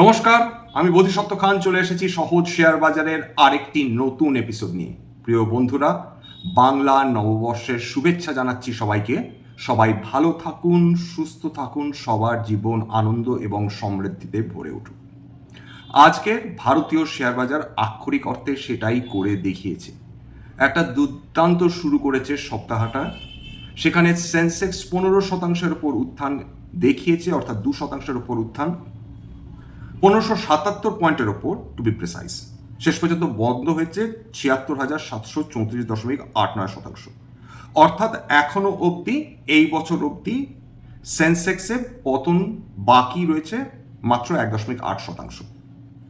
নমস্কার, আমি বোধিসত্ত্ব খান, চলে এসেছি সহজ শেয়ার বাজারের আরেকটি নতুন এপিসোড নিয়ে। প্রিয় বন্ধুরা, বাংলা নববর্ষের শুভেচ্ছা জানাচ্ছি সবাইকে। সবাই ভালো থাকুন, সুস্থ থাকুন, সবার জীবন আনন্দ এবং সমৃদ্ধিতে ভরে উঠুক। আজকে ভারতীয় শেয়ার বাজার আক্ষরিক অর্থে সেটাই করে দেখিয়েছে। একটা দুর্দান্ত শুরু করেছে সপ্তাহটা। সেখানে সেন্সেক্স পনেরো শতাংশের উপর উত্থান দেখিয়েছে, অর্থাৎ দু শতাংশের উপর উত্থান পনেরোশো সাতাত্তর পয়েন্টের ওপর টু বি প্রেসাইজ শেষ পর্যন্ত বন্ধ হয়েছে ছিয়াত্তর হাজার সাতশো চৌত্রিশ দশমিক আট নয় শতাংশ। অর্থাৎ এখনও অবধি, এই বছর অবধি সেন্সেক্সে পতন বাকি রয়েছে মাত্র এক দশমিক আট শতাংশ।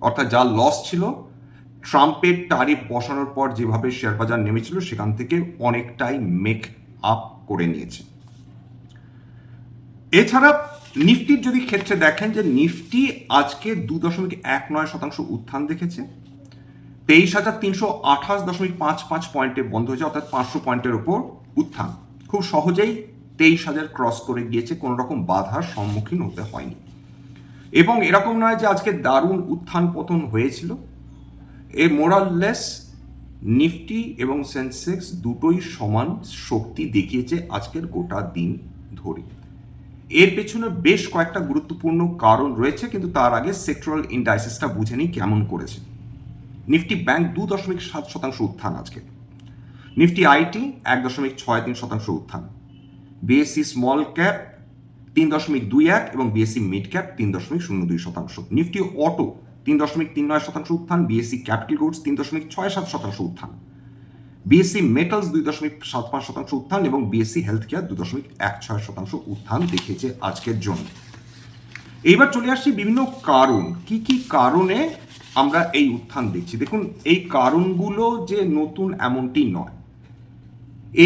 অর্থাৎ যা লস ছিল, ট্রাম্পের টারিফ বসানোর পর যেভাবে শেয়ার বাজার নেমেছিল, সেখান থেকে অনেকটাই মেক আপ করে নিয়েছে। এছাড়া নিফটির যদি ক্ষেত্রে দেখেন যে নিফটি আজকে দু দশমিক এক নয় শতাংশ উত্থান দেখেছে, তেইশ হাজার তিনশো আঠাশ দশমিক পাঁচ পাঁচ পয়েন্টে বন্ধ হয়েছে, অর্থাৎ পাঁচশো পয়েন্টের ওপর উত্থান। খুব সহজেই তেইশ হাজার ক্রস করে গিয়েছে, কোনো রকম বাধার সম্মুখীন হতে হয়নি। এবং এরকম নয় যে আজকে দারুণ উত্থান পতন হয়েছিল। এ মোরাললেস নিফটি এবং সেন্সেক্স দুটোই সমান শক্তি দেখিয়েছে আজকের গোটা দিন ধরে। এর পেছনে বেশ কয়েকটা গুরুত্বপূর্ণ কারণ রয়েছে, কিন্তু তার আগে সেক্টরাল ইন্ডাইসিসটা বুঝে নিই কেমন করেছে। নিফটি ব্যাংক দু দশমিক সাত শতাংশ উত্থান আজকে। নিফটি আইটি এক দশমিক ছয় তিন শতাংশ উত্থান। বিএসসি স্মল ক্যাপ তিন দশমিক দুই এক এবং বিএসসি মিড ক্যাপ তিন দশমিক শূন্য দুই শতাংশ। নিফটি অটো তিন দশমিক তিন নয় শতাংশ উত্থান, বিএসসি ক্যাপিটাল গুডস তিন দশমিক ছয় সাত শতাংশ উত্থান। বিএসসি মেটালস দুই দশমিক সাত পাঁচ শতাংশ উত্থান এবং বিএসসি হেলথ কেয়ার দুই দশমিক এক ছয় শতাংশ উত্থান দেখিয়েছে আজকের জন্য। এইবার চলে আসছি বিভিন্ন কারণ। কি কি কারণে আমরা এই উত্থান দেখছি? দেখুন, এই কারণগুলো যে নতুন এমনটি নয়।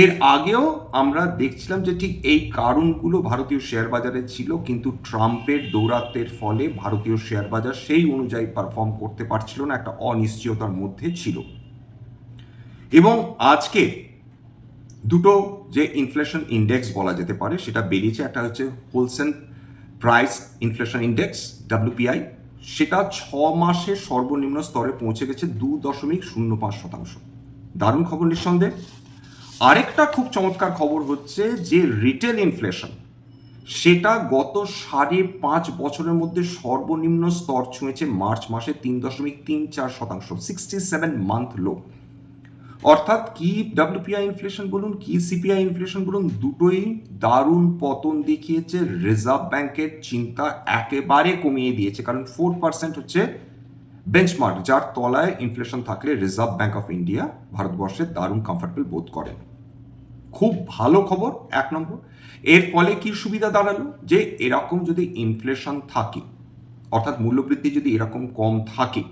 এর আগেও আমরা দেখছিলাম যে ঠিক এই কারণগুলো ভারতীয় শেয়ার বাজারে ছিল, কিন্তু ট্রাম্পের দৌরাত্মের ফলে ভারতীয় শেয়ার বাজার সেই অনুযায়ী পারফর্ম করতে পারছিল না, একটা অনিশ্চয়তার মধ্যে ছিল। এবং আজকে দুটো যে ইনফ্লেশন ইন্ডেক্স বলা যেতে পারে, সেটা বেরিয়েছে, একটা হচ্ছে wholesale price inflation index WPI সেটা ছ মাসে সর্বনিম্ন স্তরে পৌঁছে গেছে দু দশমিক শূন্য পাঁচ শতাংশ। দারুণ খবর নিঃসন্দেহে। আরেকটা খুব চমৎকার খবর হচ্ছে যে রিটেল ইনফ্লেশন সেটা গত সাড়ে পাঁচ বছরের মধ্যে সর্বনিম্ন স্তর ছুঁয়েছে মার্চ মাসে তিন দশমিক তিন চার শতাংশ সিক্সটি সেভেন মান্থ লো অর্থাৎ কি ডাব্লিউপিআই ইনফ্লেশন বলুন, কি সিপিআই ইনফ্লেশন বলুন, দুটোই দারুণ পতন দেখিয়েছে রিজার্ভ ব্যাংকের চিন্তা একেবারে কমিয়ে দিয়েছে। কারণ ফোর পার্সেন্ট হচ্ছে বেঞ্চমার্ক যার তলায় ইনফ্লেশন থাকলে রিজার্ভ ব্যাংক অফ ইন্ডিয়া ভারতবর্ষে দারুণ কমফর্টেবল বোধ করেন। খুব ভালো খবর, এক নম্বর। এর ফলে কি সুবিধা দাঁড়াল? যে এরকম যদি ইনফ্লেশন থাকে, অর্থাৎ মূল্যবৃদ্ধি যদি এরকম কম থাকে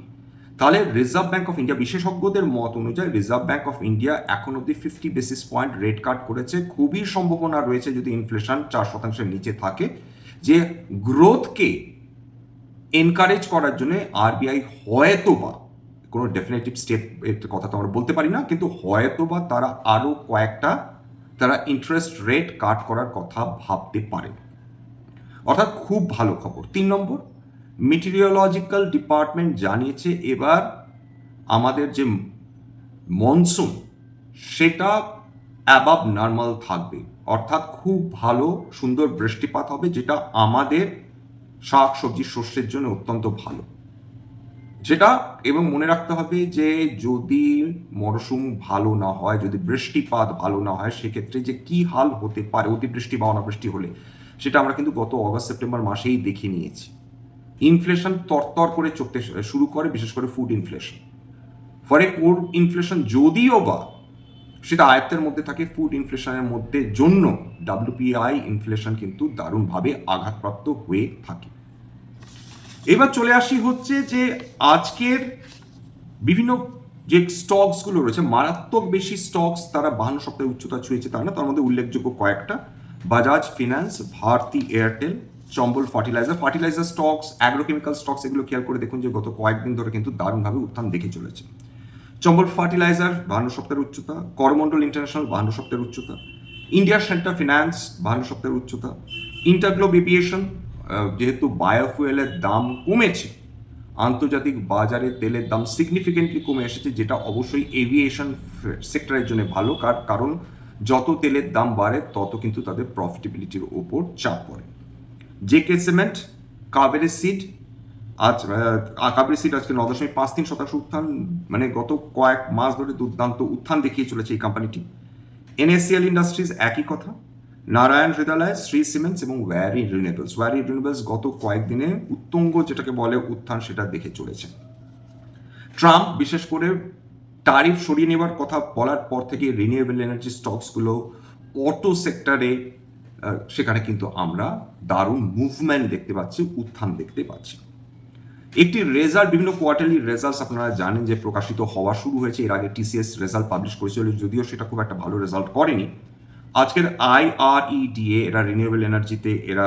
তাহলে রিজার্ভ ব্যাঙ্ক অফ ইন্ডিয়া বিশেষজ্ঞদের মত অনুযায়ী রিজার্ভ ব্যাঙ্ক অফ ইন্ডিয়া এখন অব্দি fifty basis point rate cut করেছে। খুবই সম্ভাবনা রয়েছে যদি ইনফ্লেশন চার শতাংশের নিচে থাকে, যে গ্রোথকে এনকারেজ করার জন্য আরবিআই হয়তো বা, কোনো ডেফিনেটিভ স্টেপ এর কথা তো আমরা বলতে পারি না, কিন্তু হয়তো বা তারা আরও কয়েকটা, তারা ইন্টারেস্ট রেট কাট করার কথা ভাবতে পারে। অর্থাৎ খুব ভালো খবর। তিন নম্বর মেটেরিওলজিক্যাল ডিপার্টমেন্ট জানিয়েছে এবার আমাদের যে মনসুন সেটা অ্যাবাব নর্মাল থাকবে। অর্থাৎ খুব ভালো, সুন্দর বৃষ্টিপাত হবে, যেটা আমাদের শাক, সবজি শস্যের জন্য অত্যন্ত ভালো। যেটা এবং মনে রাখতে হবে যে যদি মরশুম ভালো না হয়, যদি বৃষ্টিপাত ভালো না হয়, সেক্ষেত্রে যে কি হাল হতে পারে, অতিবৃষ্টি বা অনাবৃষ্টি হলে, সেটা আমরা কিন্তু গত অগস্ট সেপ্টেম্বর মাসেই দেখে নিয়েছি। ইনফ্লেশন তরতর করে চলতে শুরু করে, বিশেষ করে ফুড ইনফ্লেশন ফলে ফুড ইনফ্লেশন যদিও বা সেটা আয়ত্তের মধ্যে থাকে ফুড ইনফ্লেশনের মধ্যে জন্য ডাব্লিউপিআই ইনফ্লেশন কিন্তু দারুণভাবে আঘাতপ্রাপ্ত হয়ে থাকে। এবার চলে আসি হচ্ছে যে আজকের বিভিন্ন যে স্টকসগুলো রয়েছে, মারাত্মক বেশি স্টকস তারা বাহান্ন সপ্তাহে উচ্চতা ছুঁয়েছে তা না তার মধ্যে উল্লেখযোগ্য কয়েকটা Bajaj finance Bharti Airtel Chambal fertiliser fertiliser stocks agrochemical stocks এগুলো খেয়াল করে দেখুন যে গত কয়েকদিন ধরে কিন্তু দারুণভাবে উত্থান দেখে চলেছে। চম্বল ফার্টিলাইজার বাহান্ন সপ্তাহের উচ্চতা। করমন্ডল ইন্টারন্যাশনাল বাহান্ন সপ্তাহের উচ্চতা। ইন্ডিয়া সেন্টার ফিনান্স বাহান্ন সপ্তাহের উচ্চতা। ইন্টারগ্লোব এভিয়েশন যেহেতু বায়োফুয়েলের দাম কমেছে, আন্তর্জাতিক বাজারে তেলের দাম সিগনিফিকেন্টলি কমে এসেছে, যেটা অবশ্যই এভিয়েশন সেক্টরের জন্য ভালো। কার, কারণ যত তেলের দাম বাড়ে, তত কিন্তু তাদের প্রফিটেবিলিটির ওপর চাপ পড়ে। J K cement, Kaveri seed, আজ কাবেরি সিড আজকে ন দশমিক পাঁচ তিন শতাংশ উত্থান মানে গত কয়েক মাস ধরে দুর্দান্ত উত্থান দেখিয়ে চলেছে এই কোম্পানিটি এনএসসিএল ইন্ডাস্ট্রিজ একই কথা। নারায়ণ হৃদয়ালয় শ্রী সিমেন্টস এবং ওয়ারি রিনিউয়েবলস। ওয়ারি রিনিউয়েবলস গত কয়েকদিনে উত্তঙ্গ যেটাকে বলে উত্থান সেটা দেখে চলেছে। ট্রাম্প, বিশেষ করে টারিফ সরিয়ে নেবার কথা বলার পর থেকে রিনিউয়েবল এনার্জি স্টকসগুলো অটো সেক্টরে সেখানে কিন্তু আমরা দারুণ মুভমেন্ট দেখতে পাচ্ছি, উত্থান দেখতে পাচ্ছি। একটি রেজাল্ট বিভিন্ন কোয়ার্টারলি রেজাল্টস আপনারা জানেন যে প্রকাশিত হওয়া শুরু হয়েছে। এর আগে টিসিএস রেজাল্ট পাবলিশ করেছিল, যদিও সেটা খুব একটা ভালো রেজাল্ট করেনি। আজকের আইআরইডিএ এরা রিনিউয়েবল এনার্জিতে এরা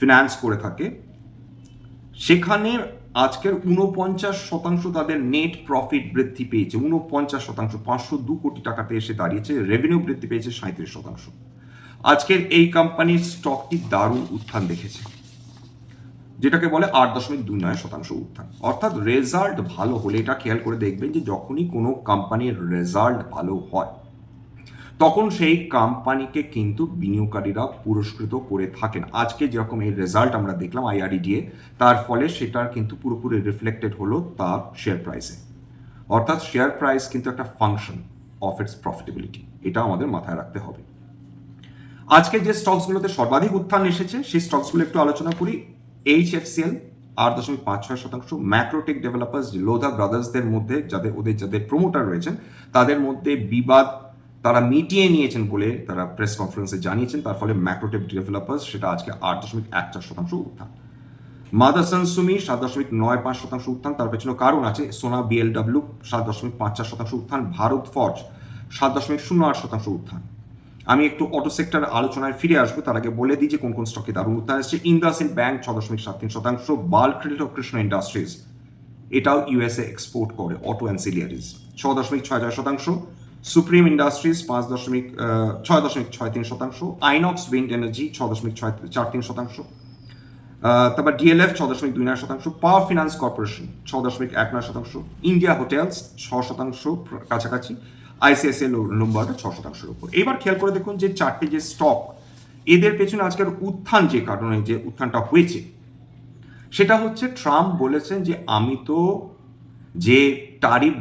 ফিনান্স করে থাকে। সেখানে আজকের উনপঞ্চাশ শতাংশ তাদের নেট প্রফিট বৃদ্ধি পেয়েছে। উনপঞ্চাশ শতাংশ, পাঁচশো দু কোটি টাকাতে এসে দাঁড়িয়েছে। রেভিনিউ বৃদ্ধি পেয়েছে সাঁত্রিশ শতাংশ। আজকের এই কোম্পানির স্টকটি দারুণ উত্থান দেখেছে, যেটাকে বলে আট দশমিক দুই নয় শতাংশ উত্থান। অর্থাৎ রেজাল্ট ভালো হলে এটা খেয়াল করে দেখবেন যে যখনই কোনো কোম্পানির রেজাল্ট ভালো হয়, তখন সেই কোম্পানিকে কিন্তু বিনিয়োগকারীরা পুরস্কৃত করে থাকেন। আজকে যেরকম এই রেজাল্ট আমরা দেখলাম আইআরডিডিএ তার ফলে সেটার কিন্তু পুরোপুরি রিফ্লেক্টেড হলো তার শেয়ার প্রাইসে অর্থাৎ শেয়ার প্রাইস কিন্তু একটা ফাংশন অফ ইটস প্রফিটেবিলিটি এটা আমাদের মাথায় রাখতে হবে। আজকে যে স্টকসগুলোতে সর্বাধিক উত্থান এসেছে, সেই স্টকসগুলো একটু আলোচনা করি। এইচ এফ সিএল আট দশমিক পাঁচ ছয় শতাংশ। ম্যাক্রোটেক ডেভেলপার্স লোধা ব্রাদার্সদের মধ্যে যাদের, ওদের যাদের প্রমোটার রয়েছেন, তাদের মধ্যে বিবাদ তারা মিটিয়ে নিয়েছেন বলে তারা প্রেস কনফারেন্সে জানিয়েছেন। তার ফলে ম্যাক্রোটেক ডেভেলপার্স সেটা আজকে আট দশমিক এক চার শতাংশ উত্থান। মাদারসন সুমি সাত দশমিক নয় পাঁচ শতাংশ উত্থান। তার পেছনে কারণ আছে, সোনা বিএলডাব্লিউ সাত দশমিক পাঁচ চার শতাংশ উত্থান। ভারত ফর্জ সাত দশমিক শূন্য আট শতাংশ উত্থান। আমি একটু অটো সেক্টর আলোচনায় ফিরে আসব। তার আগে বলে দিই যে কোন কোন স্টকে দারুণ উত্থান এসেছে। ইন্দাসিন ব্যাংক ছ দশমিক সাত তিন শতাংশ। Bal credit of Krishna industries এটাও ইউএসএ এক্সপোর্ট করে অটো অ্যান্সিলিয়ারিজ ছ দশমিক ছয় ছয় শতাংশ। সুপ্রিম ইন্ডাস্ট্রিজ পাঁচ দশমিক ছয় দশমিক ছয় তিন শতাংশ। আইনক্স উইন্ড এনার্জি ছ দশমিক ছয় চার তিন শতাংশ। তারপর ডিএলএফ ছ দশমিক দুই নয় শতাংশ। পাওয়ার ফিনান্স কর্পোরেশন ছ দশমিক এক নয় শতাংশ। ইন্ডিয়া হোটেলস ছ শতাংশ কাছাকাছি। আইসিআইসিআই নম্বরটা ছ শতাংশের উপর। এবার খেয়াল করে দেখুন যে চারটে যে স্টক এদের পেছনে আজকের উত্থান যে কারণে, যে উত্থানটা হয়েছে, সেটা হচ্ছে ট্রাম্প বলেছেন যে আমি তো যে টারিফ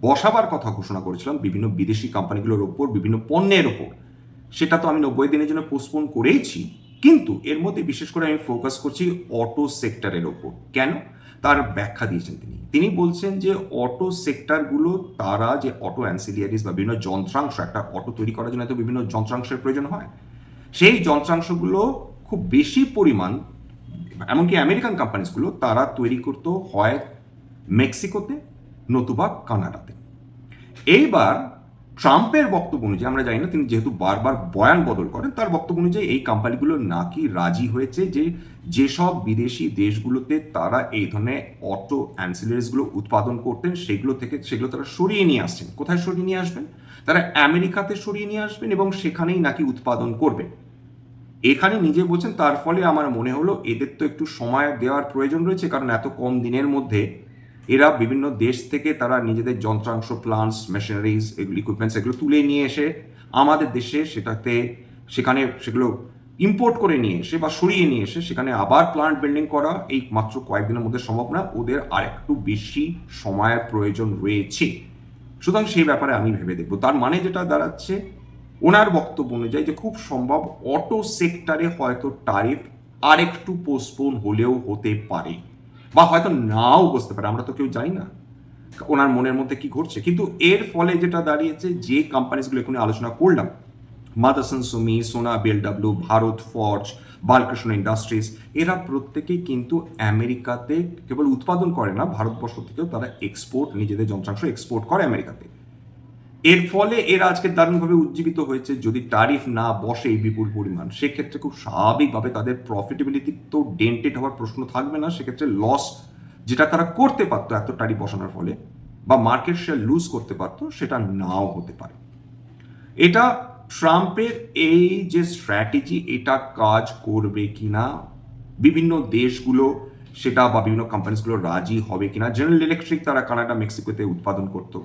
বসাবার কথা ঘোষণা করেছিলাম, বিভিন্ন বিদেশি কোম্পানিগুলোর ওপর, বিভিন্ন পণ্যের ওপর, সেটা তো আমি নব্বই দিনের জন্য পোস্টপোন করেইছি। কিন্তু এর মধ্যে বিশেষ করে আমি ফোকাস করছি অটো সেক্টরের ওপর। কেন? তার ব্যাখ্যা দিয়েছেন তিনি। তিনি বলছেন যে অটো সেক্টরগুলো তারা যে অটো অ্যান্সিলিয়ারিস বা বিভিন্ন যন্ত্রাংশ, একটা অটো তৈরি করার জন্য তো বিভিন্ন যন্ত্রাংশের প্রয়োজন হয়, সেই যন্ত্রাংশগুলো খুব বেশি পরিমাণ, এমনকি আমেরিকান কোম্পানিজগুলো তারা তৈরি করতে হয় মেক্সিকোতে, নতুবা কানাডাতে। এইবার ট্রাম্পের বক্তব্য অনুযায়ী, আমরা জানি না, তিনি যেহেতু বারবার বয়ান বদল করেন, তার বক্তব্য অনুযায়ী এই কোম্পানিগুলো নাকি রাজি হয়েছে যে যেসব বিদেশি দেশগুলোতে তারা এই ধরনের অটো অ্যান্সিলারিসগুলো উৎপাদন করতেন, সেগুলো থেকে, সেগুলো তারা সরিয়ে নিয়ে আসছেন। কোথায় সরিয়ে নিয়ে আসবেন? তারা আমেরিকাতে সরিয়ে নিয়ে আসবেন এবং সেখানেই নাকি উৎপাদন করবেন। এখানে নিজে বলছেন, তার ফলে আমার মনে হলো এদের তো একটু সময় দেওয়ার প্রয়োজন রয়েছে, কারণ এত কম দিনের মধ্যে এরা বিভিন্ন দেশ থেকে তারা নিজেদের যন্ত্রাংশ প্লান্টস মেশিনারিজ এগুলো ইকুইপমেন্টস এগুলো তুলে নিয়ে এসে আমাদের দেশে সেটাতে সেখানে সেগুলো ইম্পোর্ট করে নিয়ে এসে বা সরিয়ে নিয়ে এসে সেখানে আবার প্লান্ট বিল্ডিং করা এই মাত্র কয়েকদিনের মধ্যে সম্ভব না। ওদের আর একটু বেশি সময়ের প্রয়োজন রয়েছে। সুতরাং সেই ব্যাপারে আমি ভেবে দেখব। তার মানে যেটা দাঁড়াচ্ছে, ওনার বক্তব্য অনুযায়ী যে খুব সম্ভব অটো সেক্টরে হয়তো টারিফ আরেকটু পোস্টপোন হলেও হতে পারে। বা হয়তো নাও বসতে পারে, আমরা তো কেউ জানি না। ওনার মনের মধ্যে কি ঘটছে? কিন্তু এর ফলে যেটা দাঁড়িয়েছে, যে কোম্পানিজগুলো এখানে আলোচনা করলাম Motherson Sumi, Sona BLW Bharat Forge Balkrishna Industries এরা প্রত্যেকেই কিন্তু আমেরিকাতে কেবল উৎপাদন করে না, ভারতবর্ষ থেকেও তারা এক্সপোর্ট নিজেদের যন্ত্রাংশ এক্সপোর্ট করে আমেরিকাতে। এর ফলে এরা আজকে দারুণভাবে উজ্জীবিত হয়েছে। যদি টারিফ না বসে বিপুল পরিমাণ, সেক্ষেত্রে খুব স্বাভাবিকভাবে তাদের প্রফিটেবিলিটি তো ডেন্টেড হওয়ার প্রশ্ন থাকবে না। সেক্ষেত্রে লস যেটা তারা করতে পারতো এত টারিফ বসানোর ফলে বা মার্কেট শেয়ার লুজ করতে পারতো, সেটা নাও হতে পারে। এটা ট্রাম্পের এই যে স্ট্র্যাটেজি এটা কাজ করবে কিনা, বিভিন্ন দেশগুলো সেটা বা বিভিন্ন কোম্পানিজগুলো রাজি হবে কিনা জেনারেল ইলেকট্রিক তারা কানাডা, মেক্সিকোতে উৎপাদন করতো।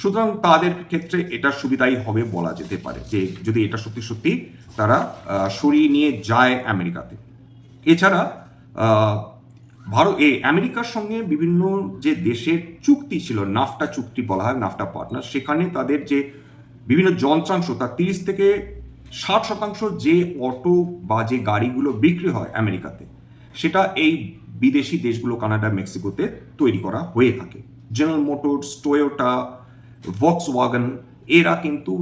সুতরাং তাদের ক্ষেত্রে এটা সুবিধাই হবে বলা যেতে পারে যে যদি এটা সত্যি সত্যি তারা সরিয়ে নিয়ে যায় আমেরিকাতে। এছাড়া ভারত, এই আমেরিকার সঙ্গে বিভিন্ন যে দেশের চুক্তি ছিল, নাফটা চুক্তি বলা হয়, নাফটা পার্টনার, সেখানে তাদের যে বিভিন্ন যন্ত্রাংশ, তার তিরিশ থেকে ষাট শতাংশ যে অটো বা যে গাড়িগুলো বিক্রি হয় আমেরিকাতে, সেটা এই বিদেশি দেশগুলো, কানাডা, মেক্সিকোতে তৈরি করা হয়ে থাকে। General Motors Toyota Volkswagen এরা কিন্তু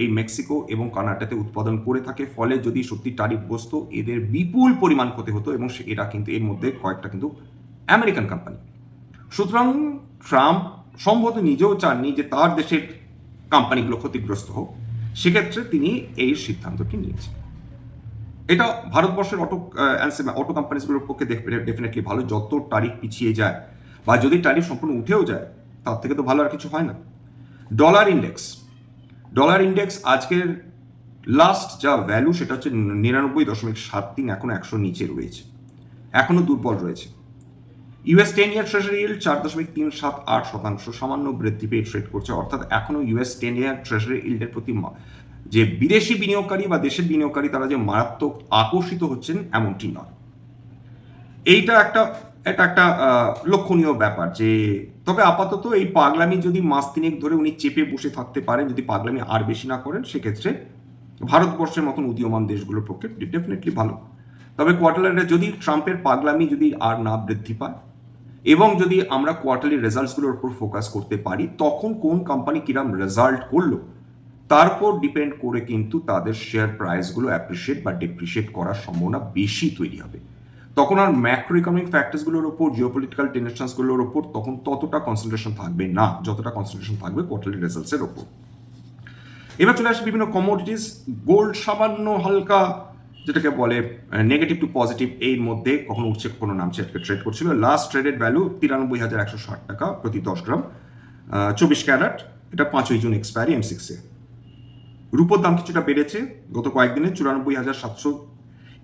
এই মেক্সিকো এবং কানাডাতে উৎপাদন করে থাকে। ফলে যদি সত্যি টারিফ বসতো, এদের বিপুল পরিমাণ ক্ষতি হতো এবং এরা কিন্তু এর মধ্যে কয়েকটা কিন্তু আমেরিকান কোম্পানি সুতরাং ট্রাম্প সম্ভবত নিজেও চাননি যে তার দেশের কোম্পানিগুলো ক্ষতিগ্রস্ত হোক। সেক্ষেত্রে তিনি এই সিদ্ধান্তটি নিয়েছেন। এটা ভারতবর্ষের অটো অটো কোম্পানিজগুলোর পক্ষে ডেফিনেটলি ভালো। যত তারিখ পিছিয়ে যায় বা যদি তারিখ সম্পূর্ণ উঠেও যায়, তার থেকে তো ভালো আর কিছু হয় না। Dollar index. ডলার ইন্ডেক্স আজকের লাস্ট যা ভ্যালু সেটা হচ্ছে নিরানব্বই দশমিক সাত তিন, এখন একশো নিচে রয়েছে। এখনও দুর্বল রয়েছে। US ten year treasury yield চার দশমিক তিন সাত আট শতাংশ, সামান্য বৃদ্ধি পেয়ে ট্রেড করছে। অর্থাৎ এখনও ইউএস টেন ইয়ার ট্রেজারি ইল্ডের প্রতি যে বিদেশি বিনিয়োগকারী বা দেশের বিনিয়োগকারী, তারা যে মারাত্মক আকর্ষিত হচ্ছেন, এমনটি নয়। এইটা একটা এটা একটা লক্ষণীয় ব্যাপার যে তবে আপাতত এই পাগলামি যদি মাস তিনেক ধরে উনি চেপে বসে থাকতে পারেন, যদি পাগলামি আর বেশি না করেন, সেক্ষেত্রে ভারতবর্ষের মতন উদীয়মান দেশগুলোর পক্ষে ডেফিনেটলি ভালো। তবে কোয়ার্টারলি যদি ট্রাম্পের পাগলামি যদি আর না বৃদ্ধি পায়, এবং যদি আমরা কোয়ার্টারলি রেজাল্টসগুলোর উপর ফোকাস করতে পারি, তখন কোন কোম্পানি কিরাম রেজাল্ট করল তার উপর ডিপেন্ড করে কিন্তু তাদের শেয়ার প্রাইসগুলো অ্যাপ্রিসিয়েট বা ডিপ্রিসিয়েট করার সম্ভাবনা বেশি তৈরি হবে। তখন আর ম্যাক্রো ইকোনমিক ফ্যাক্টরসগুলোর ওপর জিওপলিটিক্যাল টেনশনসগুলোর ওপর তখন ততটা কনসেন্ট্রেশন থাকবে না, যতটা কনসেন্ট্রেশন থাকবে কোয়ার্টারলি রেজাল্টসের ওপর। এবার চলে আসে বিভিন্ন কমোডিটিস গোল্ড সামান্য হালকা, যেটাকে বলে নেগেটিভ টু পজিটিভ এর মধ্যে কখনো উঠছে, কখনো নামছে আজকে ট্রেড করছিল। লাস্ট ট্রেডেড ভ্যালু তিরানব্বই হাজার একশো ষাট টাকা প্রতি দশ গ্রাম। চব্বিশ ক্যারাট, এটা পাঁচই জুন এক্সপায়ারি এম সিক্সে রূপোর দাম কিছুটা বেড়েছে, গত কয়েকদিনে চুরানব্বই হাজার সাতশো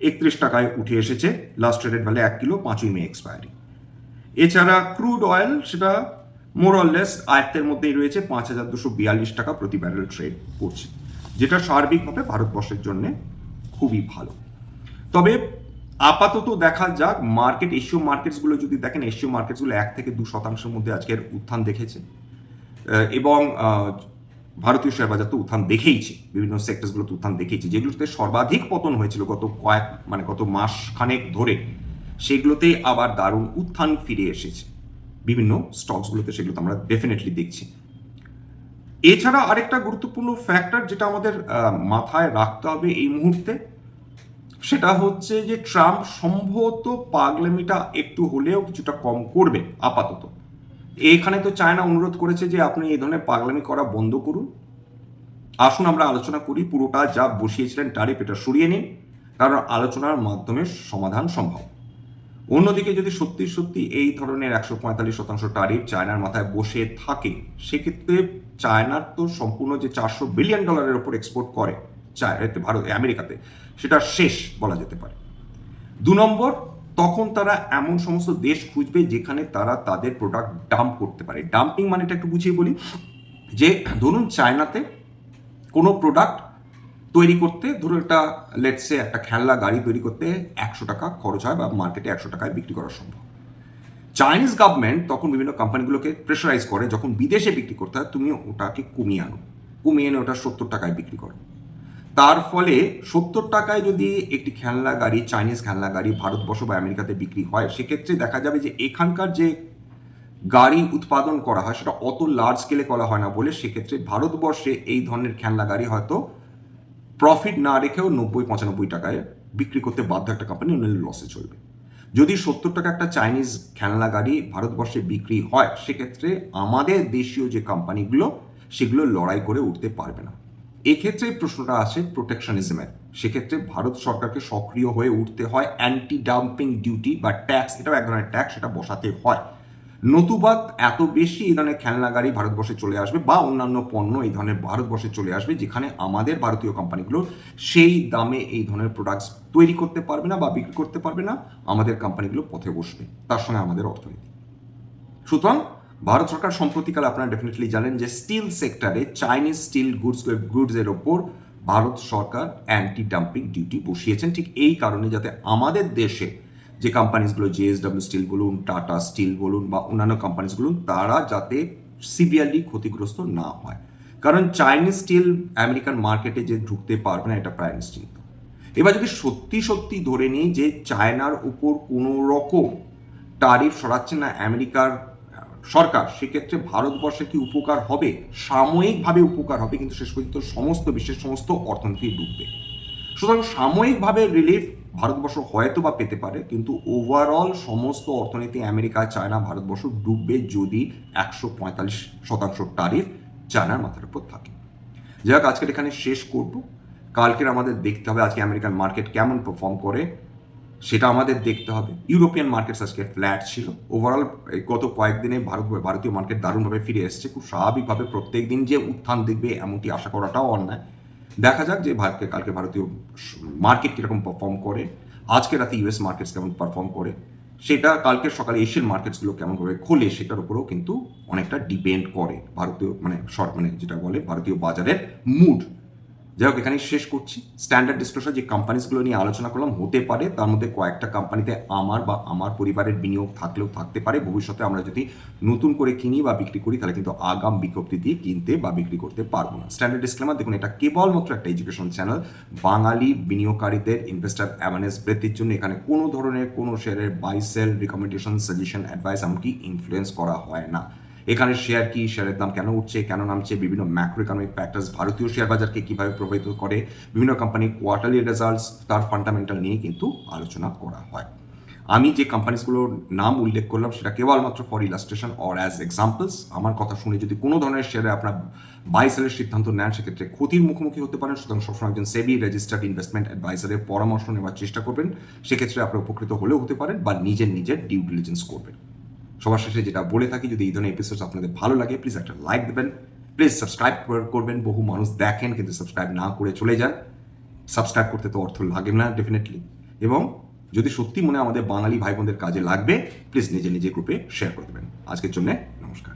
একত্রিশ টাকায় উঠে এসেছে। লাস্ট ট্রেডেড ভ্যালু এক কিলো, পাঁচই মে এক্সপায়ারি এছাড়া ক্রুড অয়েল সেটা মোরলেস আয়ত্তের মধ্যেই রয়েছে, পাঁচ হাজার দুশো বিয়াল্লিশ টাকা প্রতি ব্যারেল ট্রেড করছে। যেটা সার্বিকভাবে ভারতবর্ষের জন্য খুবই ভালো। তবে আপাতত দেখা যাক মার্কেট এশীয় মার্কেটসগুলো যদি দেখেন এশীয় মার্কেটসগুলো এক থেকে দু শতাংশের মধ্যে আজকের উত্থান দেখেছে। এবং ভারতীয় শেয়ার বাজার তো উত্থান দেখেইছে, বিভিন্ন সেক্টরসগুলোতে উত্থান দেখেইছে, যেগুলোতে সর্বাধিক পতন হয়েছিল গত কয়েক মানে গত মাস খানেক ধরে সেগুলোতেই আবার দারুণ উত্থান ফিরে এসেছে। বিভিন্ন স্টকসগুলোতে সেগুলোতে আমরা ডেফিনেটলি দেখছি। এছাড়া আরেকটা গুরুত্বপূর্ণ ফ্যাক্টর যেটা আমাদের মাথায় রাখতে হবে এই মুহূর্তে, সেটা হচ্ছে যে ট্রাম্প সম্ভবত পাগলামিটা একটু হলেও কিছুটা কম করবে আপাতত। এখানে তো চায়না অনুরোধ করেছে যে আপনি এই ধরনের পাগলামি করা বন্ধ করুন। আসুন, আমরা আলোচনা করি। পুরোটা যা বসিয়েছিলেন টারিফ, এটা সরিয়ে নিন, কারণ আলোচনার মাধ্যমে সমাধান সম্ভব। অন্যদিকে যদি সত্যি সত্যি এই ধরনের একশো পঁয়তাল্লিশ শতাংশ টারিফ চায়নার মাথায় বসে থাকে, সেক্ষেত্রে চায়নার তো সম্পূর্ণ যে চারশো বিলিয়ন ডলারের ওপর এক্সপোর্ট করে চায়নাতে ভারত, আমেরিকাতে, সেটা শেষ বলা যেতে পারে। দু নম্বর তখন তারা এমন সমস্ত দেশ খুঁজবে যেখানে তারা তাদের প্রোডাক্ট ডাম্প করতে পারে। ডাম্পিং মানেটা একটু বুঝিয়ে বলি, যে ধরুন চায়নাতে কোনো প্রোডাক্ট তৈরি করতে, ধরুন একটা লেটসে একটা খেলনা, গাড়ি তৈরি করতে একশো টাকা খরচ হয় বা মার্কেটে একশো টাকায় বিক্রি করা সম্ভব। চাইনিজ গভর্নমেন্ট তখন বিভিন্ন কোম্পানিগুলোকে প্রেশারাইজ করে, যখন বিদেশে বিক্রি করতে হয়, তুমি ওটাকে কমিয়ে আনো। কমিয়ে এনে ওটা সত্তর টাকায় বিক্রি করো। তার ফলে সত্তর টাকায় যদি একটি খেলনা গাড়ি চাইনিজ খেলনা গাড়ি ভারতবর্ষ বা আমেরিকাতে বিক্রি হয়, সেক্ষেত্রে দেখা যাবে যে এখানকার যে গাড়ি উৎপাদন করা হয়, সেটা অত লার্জ স্কেলে করা হয় না বলে সেক্ষেত্রে ভারতবর্ষে এই ধরনের খেলনা গাড়ি হয়তো প্রফিট না রেখেও নব্বই, পঁচানব্বই টাকায় বিক্রি করতে বাধ্য একটা কোম্পানি অন্য লসে চলবে। যদি সত্তর টাকা একটা চাইনিজ খেলনা গাড়ি ভারতবর্ষে বিক্রি হয়, সেক্ষেত্রে আমাদের দেশীয় যে কোম্পানিগুলো সেগুলো লড়াই করে উঠতে পারবে না। এক্ষেত্রে প্রশ্নটা আসে প্রোটেকশনিজমের সেক্ষেত্রে ভারত সরকারকে সক্রিয় হয়ে উঠতে হয় অ্যান্টি ডাম্পিং ডিউটি বা ট্যাক্স এটাও এক ধরনের ট্যাক্স সেটা বসাতে হয়। নতুবা এত বেশি এই ধরনের খেলনা গাড়ি ভারতবর্ষে চলে আসবে বা অন্যান্য পণ্য এই ধরনের ভারতবর্ষে চলে আসবে যেখানে আমাদের ভারতীয় কোম্পানিগুলো সেই দামে এই ধরনের প্রোডাক্টস তৈরি করতে পারবে না বা বিক্রি করতে পারবে না। আমাদের কোম্পানিগুলো পথে বসবে। তার সঙ্গে আমাদের অর্থনীতি। সুতরাং ভারত সরকার সম্প্রতিকালে আপনারা ডেফিনেটলি জানেন যে স্টিল সেক্টরে চাইনিজ স্টিল গুডস গুডস এর ওপর ভারত সরকার অ্যান্টি ডাম্পিং ডিউটি বসিয়েছেন। ঠিক এই কারণে যাতে আমাদের দেশে যে কোম্পানিজগুলো জেএসডব্লিউ স্টিল বলুন টাটা স্টিল বলুন বা অন্যান্য কোম্পানিজ বলুন তারা যাতে সিভিয়ারলি ক্ষতিগ্রস্ত না হয়। কারণ চাইনিজ স্টিল আমেরিকান মার্কেটে যে ঢুকতে পারবে না, এটা প্রায় নিশ্চিন্ত। এবার যদি সত্যি সত্যি ধরে নিই যে চায়নার উপর কোনো রকম টারিফ সরাচ্ছে না আমেরিকার সরকার, সেক্ষেত্রে ভারতবর্ষে কি উপকার হবে? সাময়িকভাবে উপকার হবে, কিন্তু শেষ পর্যন্ত সমস্ত বিশ্বের সমস্ত অর্থনীতি ডুববে। সুতরাং সাময়িকভাবে রিলিফ ভারতবর্ষ হয়তো বা পেতে পারে, কিন্তু ওভারঅল সমস্ত অর্থনীতি, আমেরিকা, চায়না, ভারতবর্ষ ডুববে যদি একশো পঁয়তাল্লিশ শতাংশ টারিফ চায়নার মাথার উপর থাকে। যাই হোক, আজকের এখানে শেষ করব। কালকের আমাদের দেখতে হবে আজকে আমেরিকান মার্কেট কেমন পারফর্ম করে। সেটা আমাদের দেখতে হবে। ইউরোপিয়ান মার্কেটস আজকে ফ্ল্যাট ছিল। ওভারঅল গত কয়েকদিনে ভারত, ভারতীয় মার্কেট দারুণভাবে ফিরে এসেছে। খুব স্বাভাবিকভাবে প্রত্যেক দিন যে উত্থান দেখবে এমনটি আশা করাটাও অন্যায়। দেখা যাক যে ভারতকে, কালকে ভারতীয় মার্কেট কীরকম পারফর্ম করে। আজকে রাতে ইউএস মার্কেটস কেমন পারফর্ম করে। সেটা কালকে সকালে এশিয়ান মার্কেটসগুলো কেমনভাবে খোলে, সেটার উপরেও কিন্তু অনেকটা ডিপেন্ড করে। ভারতীয় মানে শর্ট মানে যেটা বলে, ভারতীয় বাজারের মুড যাই হোক এখানে শেষ করছি। স্ট্যান্ডার্ড ডিসক্লোজার যে কোম্পানিসগুলো নিয়ে আলোচনা করলাম, হতে পারে তার মধ্যে কয়েকটা কোম্পানিতে আমার বা আমার পরিবারের বিনিয়োগ থাকলেও থাকতে পারে। ভবিষ্যতে আমরা যদি নতুন করে কিনি বা বিক্রি করি, তাহলে কিন্তু আগাম বিজ্ঞপ্তি দিয়ে কিনতে বা বিক্রি করতে পারব না। স্ট্যান্ডার্ড ডিসক্লেমার দেখুন, এটা কেবলমাত্র একটা এডুকেশন চ্যানেল বাঙালি বিনিয়োগকারীদের ইনভেস্টার অ্যাওয়ারনেস বৃদ্ধির জন্য এখানে কোনো ধরনের কোনো শেয়ারের buy sell recommendation suggestion advice এমনকি ইনফ্লুয়েন্স করা হয় না। এখানে শেয়ার কি শেয়ারের দাম কেন উঠছে, কেন নামছে, বিভিন্ন ম্যাক্রো ইকোনমিক ফ্যাক্টরস ভারতীয় শেয়ার বাজারকে কীভাবে প্রভাবিত করে, বিভিন্ন কোম্পানির কোয়ার্টারলি রেজাল্টস তার ফান্ডামেন্টাল নিয়ে কিন্তু আলোচনা করা হয়। আমি যে কোম্পানিসগুলোর নাম উল্লেখ করলাম, সেটা কেবলমাত্র for illustration or as examples আমার কথা শুনে যদি কোনো ধরনের শেয়ারে আপনার বাই সেলের সিদ্ধান্ত নেন, সেক্ষেত্রে ক্ষতির মুখোমুখি হতে পারেন। সুতরাং সবসময় একজন সেবি রেজিস্টার্ড ইনভেস্টমেন্ট অ্যাডভাইজারের পরামর্শ নেওয়ার চেষ্টা করবেন। সেক্ষেত্রে আপনার উপকৃত হলেও হতে পারেন বা নিজের নিজের ডিউ ডিলিজেন্স করবেন। সবার শেষে যেটা বলে থাকি, যদি এই ধরনের এপিসোড আপনাদের ভালো লাগে প্লিজ একটা লাইক দেবেন প্লিজ সাবস্ক্রাইব করবেন। বহু মানুষ দেখেন, কিন্তু সাবস্ক্রাইব না করে চলে যান। সাবস্ক্রাইব করতে তো অর্থ লাগে না ডেফিনেটলি এবং যদি সত্যি মনে আমাদের বাঙালি ভাই বোনদের কাজে লাগবে প্লিজ নিজে নিজে গ্রুপে শেয়ার করে দেবেন। আজকের জন্য নমস্কার।